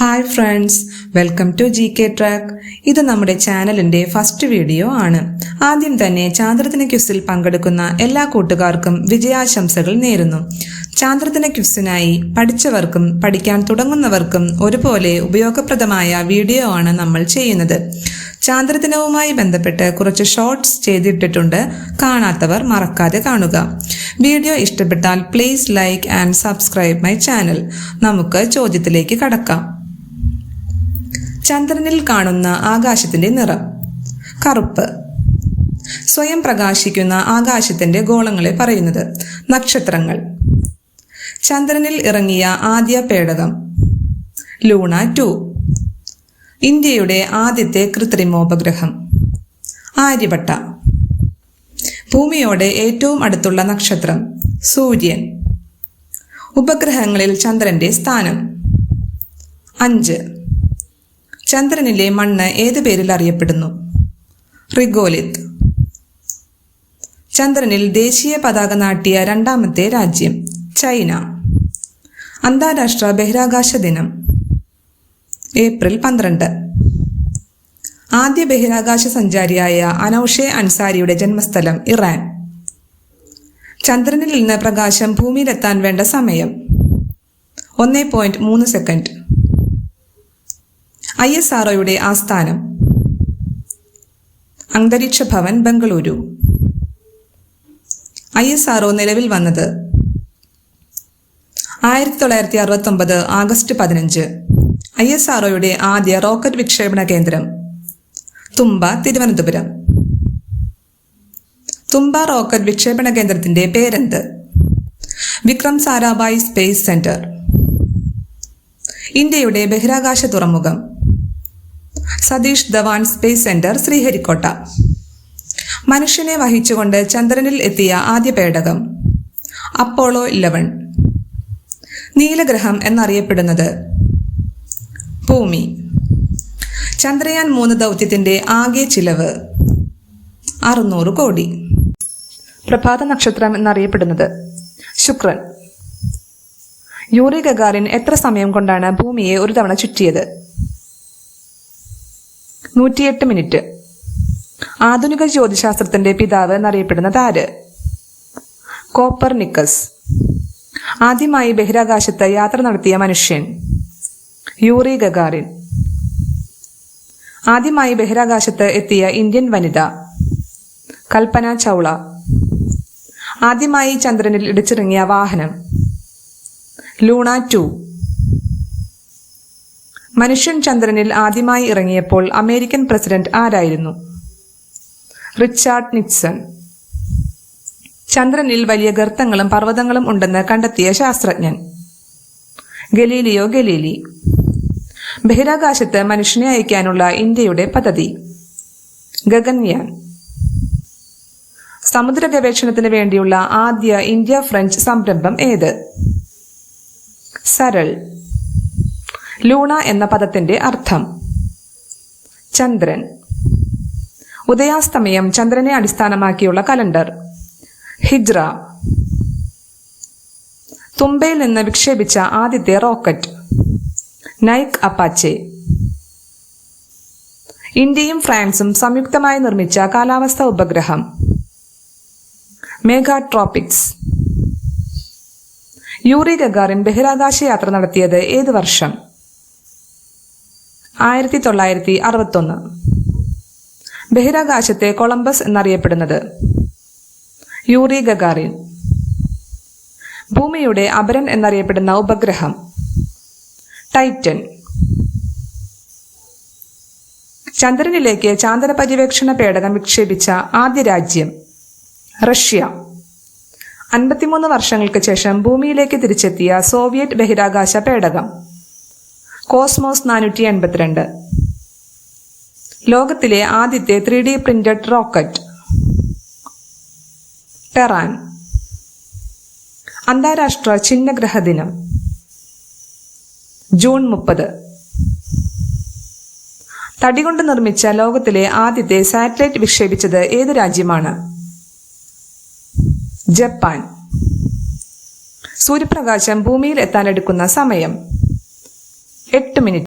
Hi friends welcome to G K track ഇത് നമ്മുടെ ചാനലിന്റെ ഫസ്റ്റ് വീഡിയോ ആണ്. ആദ്യം തന്നെ ചാന്ദ്രദിന ക്യുസിൽ പങ്കെടുക്കുന്ന എല്ലാ കൂട്ടുകാർക്കും വിജയാശംസകൾ നേരുന്നു. ചാന്ദ്രദിന ക്യുസിനായി പഠിച്ചവർക്കും പഠിക്കാൻ തുടങ്ങുന്നവർക്കും ഒരുപോലെ ഉപയോഗപ്രദമായ വീഡിയോ ആണ് നമ്മൾ ചെയ്യുന്നത്. ചാന്ദ്രദിനവുമായി ബന്ധപ്പെട്ട് കുറച്ച് ഷോർട്സ് ചെയ്തിട്ടിട്ടുണ്ട്. കാണാത്തവർ മറക്കാതെ കാണുക. വീഡിയോ ഇഷ്ടപ്പെട്ടാൽ please like and subscribe my channel നമുക്ക് ചോദ്യത്തിലേക്ക് കടക്കാം. ചന്ദ്രനിൽ കാണുന്ന ആകാശത്തിന്റെ നിറം. കറുപ്പ്. സ്വയം പ്രകാശിക്കുന്ന ആകാശത്തിന്റെ ഗോളങ്ങളെ പറയുന്നത് നക്ഷത്രങ്ങൾ. ചന്ദ്രനിൽ ഇറങ്ങിയ ആദ്യ പേടകം. Luna two. ഇന്ത്യയുടെ ആദ്യത്തെ കൃത്രിമോപഗ്രഹം. ആര്യഭട്ട. ഭൂമിയോട് ഏറ്റവും അടുത്തുള്ള നക്ഷത്രം സൂര്യൻ. ഉപഗ്രഹങ്ങളിൽ ചന്ദ്രന്റെ സ്ഥാനം. അഞ്ച്. ചന്ദ്രനിലെ മണ്ണ് ഏത് പേരിൽ അറിയപ്പെടുന്നു? റിഗോലിത് ചന്ദ്രനിൽ ദേശീയ പതാക നാട്ടിയ രണ്ടാമത്തെ രാജ്യം ചൈന. അന്താരാഷ്ട്ര ബഹിരാകാശ ദിനം ഏപ്രിൽ പന്ത്രണ്ട്. ആദ്യ ബഹിരാകാശ സഞ്ചാരിയായ അനൌഷെ അൻസാരിയുടെ ജന്മസ്ഥലം ഇറാൻ. ചന്ദ്രനിൽ നിന്ന് പ്രകാശം ഭൂമിയിലെത്താൻ വേണ്ട സമയം ഒന്നേ പോയിന്റ് മൂന്ന് സെക്കൻഡ്. ഐ എസ് ആർ ഒയുടെ ആസ്ഥാനം. Antariksh Bhavan Bengaluru. I S R O നിലവിൽ വന്നത് ആയിരത്തി തൊള്ളായിരത്തി അറുപത്തൊമ്പത് ആഗസ്റ്റ് പതിനഞ്ച്. ഐ എസ് ആർ ഒയുടെ ആദ്യ റോക്കറ്റ് വിക്ഷേപണ കേന്ദ്രം തുമ്പ തിരുവനന്തപുരം. തുമ്പ റോക്കറ്റ് വിക്ഷേപണ കേന്ദ്രത്തിന്റെ പേരെന്ത്? Vikram Sarabhai space centre. ഇന്ത്യയുടെ ബഹിരാകാശ തുറമുഖം. Satish Dhawan space centre Sriharikota. മനുഷ്യനെ വഹിച്ചുകൊണ്ട് ചന്ദ്രനിൽ എത്തിയ ആദ്യ പേടകം അപ്പോളോ ഇലവൻ. നീലഗ്രഹം എന്നറിയപ്പെടുന്നത് ഭൂമി. ചന്ദ്രയാൻ മൂന്ന് ദൗത്യത്തിന്റെ ആകെ ചിലവ് അറുന്നൂറ് കോടി. പ്രഭാത നക്ഷത്രം എന്നറിയപ്പെടുന്നത് ശുക്രൻ. യൂറി ഗഗാറിൻ എത്ര സമയം കൊണ്ടാണ് ഭൂമിയെ ഒരു തവണ ചുറ്റിയത്? നൂറ്റിയെട്ട് മിനിറ്റ്. ആധുനിക ജ്യോതിശാസ്ത്രത്തിന്റെ പിതാവ് എന്നറിയപ്പെടുന്നത് ആര്? കോപ്പർ നിക്കസ് ആദ്യമായി ബഹിരാകാശത്ത് യാത്ര നടത്തിയ മനുഷ്യൻ. Yuri Gagarin. ആദ്യമായി ബഹിരാകാശത്ത് എത്തിയ ഇന്ത്യൻ വനിത. കൽപ്പന ചൗള. ആദ്യമായി ചന്ദ്രനിൽ ഇടിച്ചിറങ്ങിയ വാഹനം. Luna two. മനുഷ്യൻ ചന്ദ്രനിൽ ആദ്യമായി ഇറങ്ങിയപ്പോൾ അമേരിക്കൻ പ്രസിഡന്റ് ആരായിരുന്നു? Richard Nixon. ചന്ദ്രനിൽ വലിയ ഗർത്തങ്ങളും പർവതങ്ങളും ഉണ്ടെന്ന് കണ്ടെത്തിയ ശാസ്ത്രജ്ഞൻ. Galileo Galilei. ബഹിരാകാശത്ത് മനുഷ്യനെ അയക്കാനുള്ള ഇന്ത്യയുടെ പദ്ധതി. ഗഗൻയാൻ. സമുദ്ര ഗവേഷണത്തിന് വേണ്ടിയുള്ള ആദ്യ ഇന്ത്യ ഫ്രഞ്ച് സംരംഭം ഏത്? സരൾ. ലൂണ എന്ന പദത്തിന്റെ അർത്ഥം. ചന്ദ്രൻ. ഉദയാസ്തമയം ചന്ദ്രനെ അടിസ്ഥാനമാക്കിയുള്ള കലണ്ടർ. ഹിജ്ര തുമ്പയിൽ നിന്ന് വിക്ഷേപിച്ച ആദ്യത്തെ റോക്കറ്റ്. Nike Apache. ഇന്ത്യയും ഫ്രാൻസും സംയുക്തമായി നിർമ്മിച്ച കാലാവസ്ഥ ഉപഗ്രഹം. മേഘാ ട്രോപിക്സ് യൂറി ഗഗാറിൻ ബഹിരാകാശ യാത്ര നടത്തിയത് ഏത് വർഷം? ആയിരത്തി തൊള്ളായിരത്തി അറുപത്തൊന്ന് ബഹിരാകാശത്തെ കൊളംബസ് എന്നറിയപ്പെടുന്നത് യൂറി ഗഗാറിൻ. ഭൂമിയുടെ അപരൻ എന്നറിയപ്പെടുന്ന ഉപഗ്രഹം ടൈറ്റൻ. ചന്ദ്രനിലേക്ക് ചാന്ദ്ര പര്യവേക്ഷണ പേടകം വിക്ഷേപിച്ച ആദ്യ രാജ്യം റഷ്യ. അൻപത്തിമൂന്ന് വർഷങ്ങൾക്ക് ശേഷം ഭൂമിയിലേക്ക് തിരിച്ചെത്തിയ സോവിയറ്റ് ബഹിരാകാശ പേടകം. കോസ്മോസ് നാനൂറ്റി എൺപത്തിരണ്ട് ലോകത്തിലെ ആദ്യത്തെ three D printed rocket. Terran. അന്താരാഷ്ട്ര ചിഹ്നഗ്രഹ ദിനം. ജൂൺ മുപ്പത്. തടികൊണ്ട് നിർമ്മിച്ച ലോകത്തിലെ ആദ്യത്തെ സാറ്റലൈറ്റ് വിക്ഷേപിച്ചത് ഏത് രാജ്യമാണ്? ജപ്പാൻ. സൂര്യപ്രകാശം ഭൂമിയിൽ എത്താനെടുക്കുന്ന സമയം. എട്ട് മിനിറ്റ്